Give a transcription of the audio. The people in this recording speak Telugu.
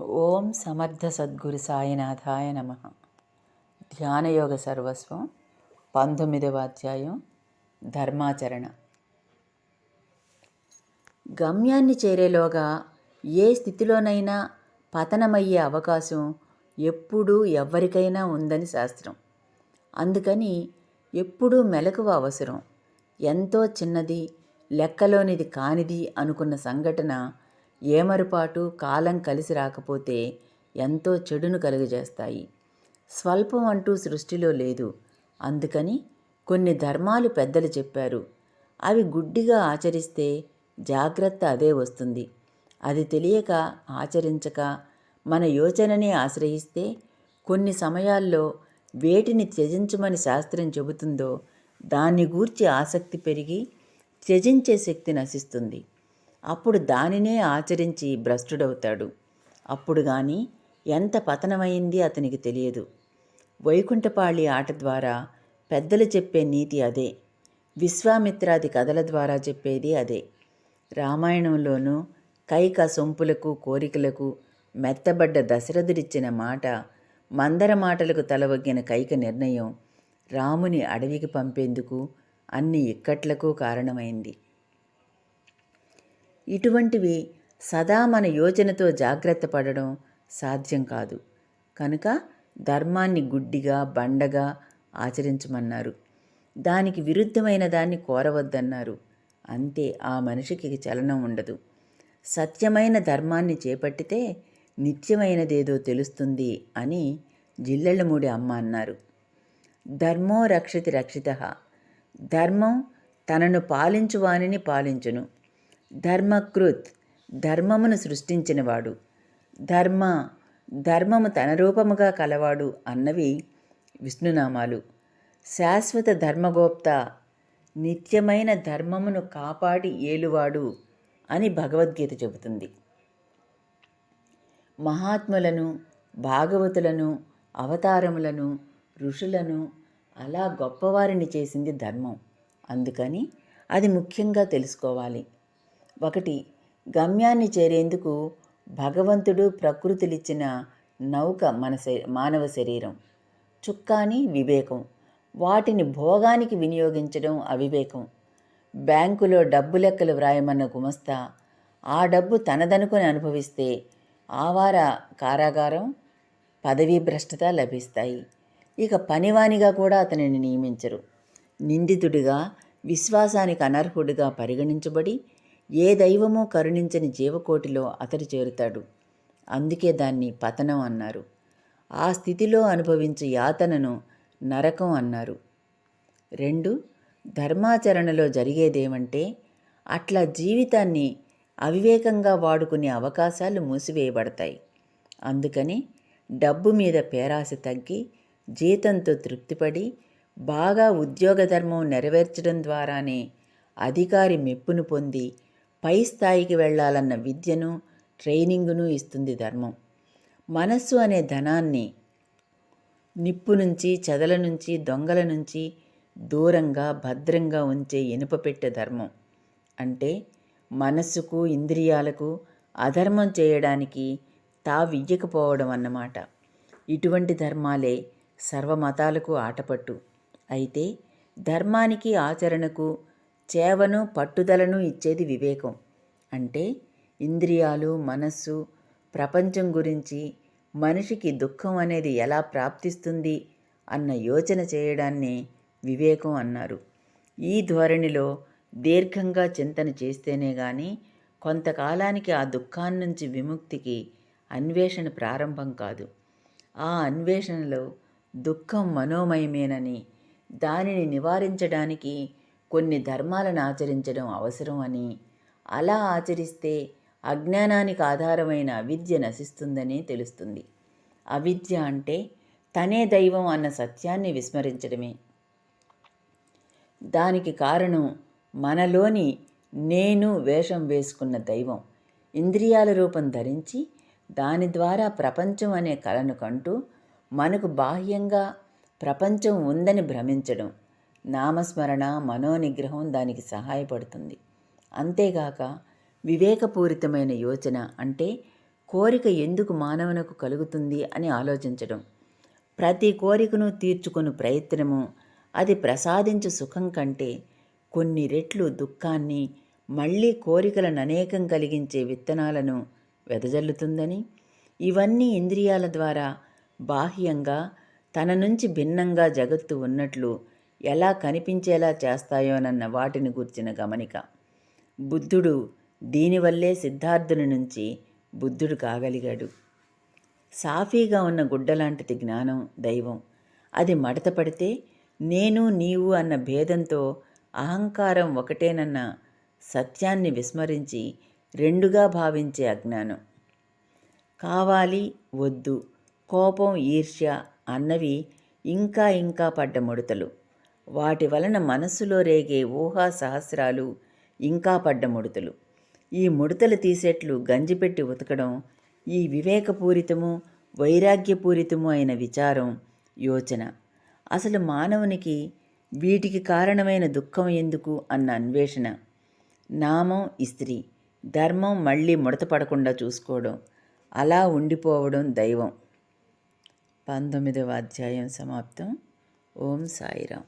ఓం సమర్థ సద్గురు సాయినాథాయ నమ. ధ్యానయోగ సర్వస్వం పంతొమ్మిదవ అధ్యాయం ధర్మాచరణ. గమ్యాన్ని చేరేలోగా ఏ స్థితిలోనైనా పతనమయ్యే అవకాశం ఎప్పుడూ ఎవ్వరికైనా ఉందని శాస్త్రం. అందుకని ఎప్పుడూ మెలకువ అవసరం. ఎంతో చిన్నది లెక్కలోనిది కానిది అనుకున్న సంఘటన ఏమరుపాటు కాలం కలిసి రాకపోతే ఎంతో చెడును కలుగజేస్తాయి. స్వల్పం అంటూ సృష్టిలో లేదు. అందుకని కొన్ని ధర్మాలు పెద్దలు చెప్పారు. అవి గుడ్డిగా ఆచరిస్తే జాగ్రత్త అదే వస్తుంది. అది తెలియక ఆచరించక మన యోచనని ఆశ్రయిస్తే కొన్ని సమయాల్లో వేటిని త్యజించమని శాస్త్రం చెబుతుందో దాన్ని గూర్చి ఆసక్తి పెరిగి త్యజించే శక్తి నశిస్తుంది. అప్పుడు దానినే ఆచరించి భ్రష్టుడవుతాడు. అప్పుడు గాని ఎంత పతనమైంది అతనికి తెలియదు. వైకుంఠపాళి ఆట ద్వారా పెద్దలు చెప్పే నీతి అదే. విశ్వామిత్రాది కథల ద్వారా చెప్పేది అదే. రామాయణంలోనూ కైక సొంపులకు కోరికలకు మెత్తబడ్డ దశరథుడిచ్చిన మాట మందర మాటలకు తలవగ్గిన కైక నిర్ణయం రాముని అడవికి పంపేందుకు అన్ని ఇక్కట్లకు కారణమైంది. ఇటువంటివి సదా మన యోచనతో జాగ్రత్త పడడం సాధ్యం కాదు. కనుక ధర్మాన్ని గుడ్డిగా బండగా ఆచరించమన్నారు. దానికి విరుద్ధమైన దాన్ని కోరవద్దన్నారు. అంతే ఆ మనిషికి చలనం ఉండదు. సత్యమైన ధర్మాన్ని చేపట్టితే నిత్యమైనదేదో తెలుస్తుంది అని జిల్లెళ్ళమూడి అమ్మ అన్నారు. ధర్మో రక్షతి రక్షిత. ధర్మం తనను పాలించువానిని పాలించును. ధర్మకృత్ ధర్మమును సృష్టించినవాడు. ధర్మ ధర్మము తన రూపముగా కలవాడు అన్నవి విష్ణునామాలు. శాశ్వత ధర్మగోప్త నిత్యమైన ధర్మమును కాపాడి ఏలువాడు అని భగవద్గీత చెబుతుంది. మహాత్ములను భాగవతులను అవతారములను ఋషులను అలా గొప్పవారిని చేసింది ధర్మం. అందుకని అది ముఖ్యంగా తెలుసుకోవాలి. ఒకటి గమ్యాన్ని చేరేందుకు భగవంతుడు ప్రకృతిలిచ్చిన నౌక మన మానవ శరీరం. చుక్కాని వివేకం. వాటిని భోగానికి వినియోగించడం అవివేకం. బ్యాంకులో డబ్బు లెక్కలు వ్రాయమన్న గుమస్తా. ఆ డబ్బు తనదనుకుని అనుభవిస్తే ఆవార కారాగారం పదవీ భ్రష్టత లభిస్తాయి. ఇక పనివానిగా కూడా అతనిని నియమించరు. నిందితుడిగా విశ్వాసానికి అనర్హుడిగా పరిగణించబడి ఏ దైవమూ కరుణించని జీవకోటిలో అతడు చేరుతాడు. అందుకే దాన్ని పతనం అన్నారు. ఆ స్థితిలో అనుభవించే యాతనను నరకం అన్నారు. రెండు ధర్మాచరణలో జరిగేదేమంటే అట్లా జీవితాన్ని అవివేకంగా వాడుకునే అవకాశాలు మూసివేయబడతాయి. అందుకని డబ్బు మీద పేరాశ తగ్గి జీతంతో తృప్తిపడి బాగా ఉద్యోగ ధర్మం నెరవేర్చడం ద్వారానే అధికారి మెప్పును పొంది పై స్థాయికి వెళ్ళాలన్న విద్యను ట్రైనింగును ఇస్తుంది ధర్మం. మనస్సు అనే ధనాన్ని నిప్పు నుంచి చెదల నుంచి దొంగల నుంచి దూరంగా భద్రంగా ఉంచే ఇనుపపెట్టే ధర్మం. అంటే మనస్సుకు ఇంద్రియాలకు అధర్మం చేయడానికి తావియ్యకపోవడం అన్నమాట. ఇటువంటి ధర్మాలే సర్వమతాలకు ఆటపట్టు. అయితే ధర్మానికి ఆచరణకు చేవను పట్టుదలను ఇచ్చేది వివేకం. అంటే ఇంద్రియాలు మనస్సు ప్రపంచం గురించి మనిషికి దుఃఖం అనేది ఎలా ప్రాప్తిస్తుంది అన్న యోచన చేయడాన్ని వివేకం అన్నారు. ఈ ధోరణిలో దీర్ఘంగా చింతన చేస్తేనే కానీ కొంతకాలానికి ఆ దుఃఖాన్నించి విముక్తికి అన్వేషణ ప్రారంభం కాదు. ఆ అన్వేషణలో దుఃఖం మనోమయమేనని దానిని నివారించడానికి కొన్ని ధర్మాలను ఆచరించడం అవసరం అని అలా ఆచరిస్తే అజ్ఞానానికి ఆధారమైన అవిద్య నశిస్తుందని తెలుస్తుంది. అవిద్య అంటే తనే దైవం అన్న సత్యాన్ని విస్మరించడమే. దానికి కారణం మనలోని నేను వేషం వేసుకున్న దైవం ఇంద్రియాల రూపం ధరించి దాని ద్వారా ప్రపంచం అనే కళను కంటూ మనకు బాహ్యంగా ప్రపంచం ఉందని భ్రమించడం. నామస్మరణ మనోనిగ్రహం దానికి సహాయపడుతుంది. అంతేగాక వివేకపూరితమైన యోచన అంటే కోరిక ఎందుకు మానవునకు కలుగుతుంది అని ఆలోచించడం. ప్రతి కోరికను తీర్చుకుని ప్రయత్నము అది ప్రసాదించు సుఖం కంటే కొన్ని రెట్లు దుఃఖాన్ని మళ్ళీ కోరికలను అనేకం కలిగించే విత్తనాలను వెదజల్లుతుందని ఇవన్నీ ఇంద్రియాల ద్వారా బాహ్యంగా తన నుంచి భిన్నంగా జగత్తు ఉన్నట్లు ఎలా కనిపించేలా చేస్తాయోనన్న వాటిని గుర్చిన గమనిక. బుద్ధుడు దీనివల్లే సిద్ధార్థుని నుంచి బుద్ధుడు కాగలిగాడు. సాఫీగా ఉన్న గుడ్డలాంటిది జ్ఞానం దైవం. అది మడత పడితే నేను నీవు అన్న భేదంతో అహంకారం ఒకటేనన్న సత్యాన్ని విస్మరించి రెండుగా భావించే అజ్ఞానం. కావాలి వద్దు కోపం ఈర్ష్య అన్నవి ఇంకా ఇంకా పడ్డ ముడతలు. వాటి వలన మనస్సులో రేగే ఊహా సహస్రాలు ఇంకా పడ్డ ముడతలు. ఈ ముడతలు తీసేట్లు గంజిపెట్టి ఉతకడం ఈ వివేకపూరితము వైరాగ్యపూరితము అయిన విచారం యోచన. అసలు మానవునికి వీటికి కారణమైన దుఃఖం ఎందుకు అన్న అన్వేషణ. నామం ఇస్త్రీ ధర్మం మళ్ళీ ముడతపడకుండా చూసుకోవడం అలా ఉండిపోవడం దైవం. పంతొమ్మిదవ అధ్యాయం సమాప్తం. ఓం సాయిరాం